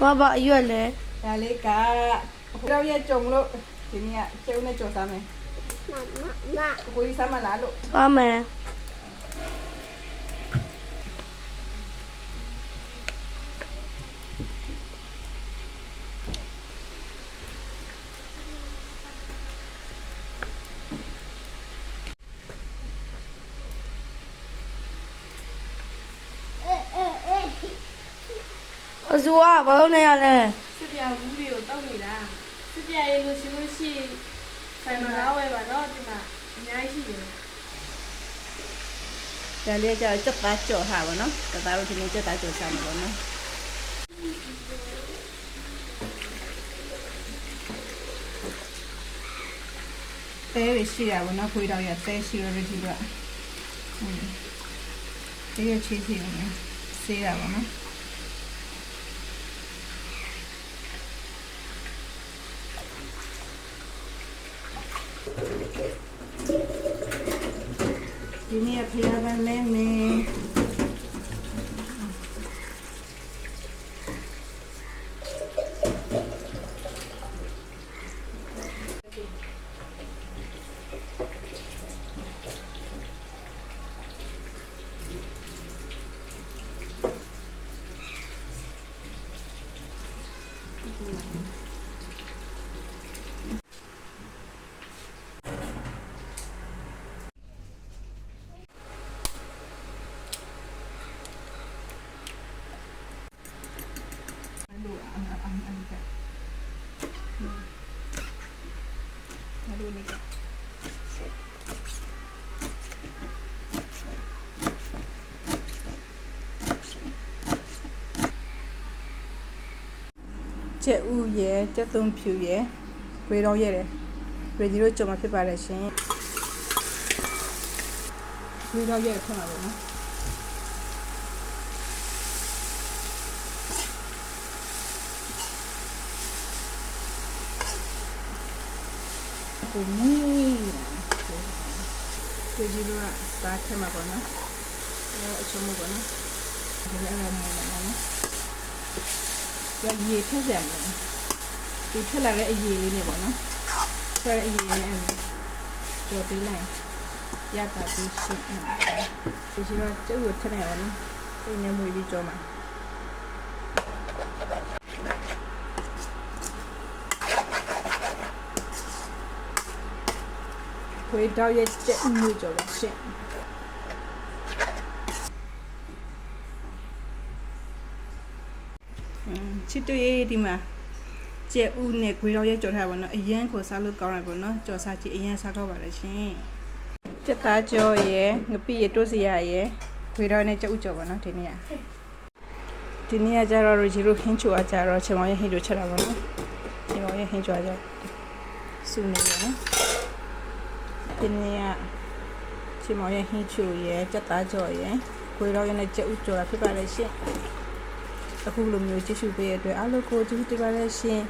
ဘာဘာအရွက်လဲဒါလေးကဟိုတော့ရဲ့ကြုံလို့ဒီနေ့ကကျုံနဲ့ကြော်စားမယ်မမမကိုကြီးစားမလားလို့သွားမယ် အဇူကဘာလို့နေရလဲစစ်ပြဘူးတွေကိုတောက်နေတာစစ်ပြရေလို့ရှိလို့ရှိဆိုင်မှာဝယ်ပါတော့ဒီမှာအများကြီးရှိတယ်ဒါလေးကကြက်သားကြော်ထားပါတော့ကသားတို့ဒီနေ့ကြက်သားကြော်စားမှာပေါ့နော်တဲရရှိရပါတော့ခွေးတော့ရတဲရှိရတဲ့ဒီကဒီရချီစီနေစေးရပါနော် ဒီနေ့ဖျားပန်း လိုနေတယ်ကျက်ဥရဲကျက်သုံးဖြူရဲဂွေတော်ရဲတယ်ရေဒီရိုကြုံမှာဖြစ်ပါတယ်ရှင်ဂွေတော်ရဲဖြစ်မှာပေါ့နော် ကိုမူးဒီဒီလိုစားချင်မှာပေါ့နော်အဲအချုံးမပေါ့နော်ဒီလိုအဲ့ဒါမျိုးနော်ရရေထက်ကြမှာဒီထက်လာတဲ့အရေလေးနဲ့ပေါ့နော်ဆွဲအရေနဲ့အဲ့ကြော်ပေးလိုက်ရတာပြီးရှိတယ်ဒီရှိတော့ကျုပ်ကိုထက်နေပါနော်ဒီနေမွေးပြီးကြောမှာ ခွေးတောက်ရဲ့ကျက်မှုကြော်ပါရှင့်อืมချစ်တွေ့ဒီမှာကျက်ဥနဲ့ခွေးတောက်ရဲ့ကြော်ထားပါတော့အရန်ကိုစားလို့ကောင်းတယ်ပေါ့နော်ကြော်စားကြည့်အရန်စားတော့ပါလေရှင်ကျက်သားကြော်ရဲ့ငပိရတိုးစရာရဲ့ခွေးတောက်နဲ့ကျက်ဥကြော်ပါနော်ဒီနေ့ကဒီနေ့ကကြတော့ရီလိုဟင်းချိုအကြတော့ချင်မောင်ရဲ့ဟင်းချိုချက်တာပါနော်ချင်မောင်ရဲ့ဟင်းချိုအကြစုနေရနော် ဒီနေ့ကချီမောင်ရဲ့ဟင်းချိုရဲ့ကြက်သားကြော်ရဲ့ခွေးတော့ရဲ့နဲ့ကြက်ဥကြော်တာဖြစ်ပါလေရှင်အခုလိုမျိုးကြည့်ရှုပေးရတဲ့အတွက်အားလုံးကိုကျေးဇူးတင်ပါတယ်ရှင်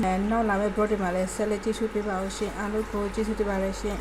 အဲနောက်လာမယ့် brought မှာလည်းဆက်လက်ကြည့်ရှုပေးပါဦးရှင်အားလုံးကိုကျေးဇူးတင်ပါတယ်ရှင်